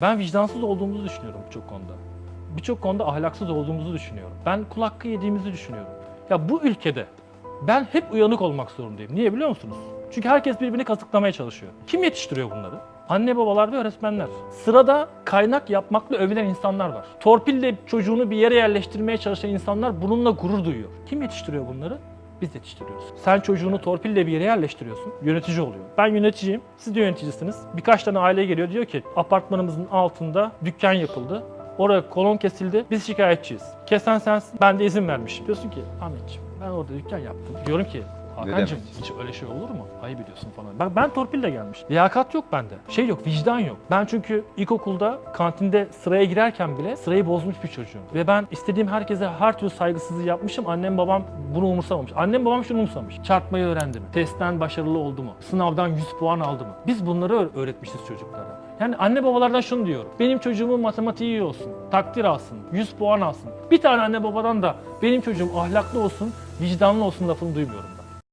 Ben vicdansız olduğumuzu düşünüyorum birçok konuda. Birçok konuda ahlaksız olduğumuzu düşünüyorum. Ben kul hakkı yediğimizi düşünüyorum. Ya bu ülkede ben hep uyanık olmak zorundayım. Niye biliyor musunuz? Çünkü herkes birbirini kazıklamaya çalışıyor. Kim yetiştiriyor bunları? Anne babalar ve öğretmenler. Sırada kaynak yapmakla övülen insanlar var. Torpille çocuğunu bir yere yerleştirmeye çalışan insanlar bununla gurur duyuyor. Kim yetiştiriyor bunları? Biz yetiştiriyoruz. Sen çocuğunu torpille bir yere yerleştiriyorsun, yönetici oluyor. Ben yöneticiyim, siz de yöneticisiniz. Birkaç tane aile geliyor diyor ki apartmanımızın altında dükkan yapıldı. Oraya kolon kesildi, biz şikayetçiyiz. Kesen sensin, ben de izin vermişim. Diyorsun ki Ahmetciğim ben orada dükkan yaptım. Diyorum ki Hakan'cığım hiç öyle şey olur mu? Ayıp ediyorsun falan. Ben, ben torpille gelmiş. Liyakat yok bende. Şey yok, vicdan yok. Ben çünkü ilkokulda kantinde sıraya girerken bile sırayı bozmuş bir çocuğum. Ve ben istediğim herkese her türlü saygısızlığı yapmışım. Annem babam bunu umursamamış. Annem babam şunu umursamış. Çarpmayı öğrendi mi? Testten başarılı oldu mu? Sınavdan 100 puan aldı mı? Biz bunları öğ- öğretmişiz çocuklara. Yani anne babalardan şunu diyorum. Benim çocuğumun matematiği iyi olsun. Takdir alsın. 100 puan alsın. Bir tane anne babadan da benim çocuğum ahlaklı olsun, vicdanlı olsun lafını duymuyorum.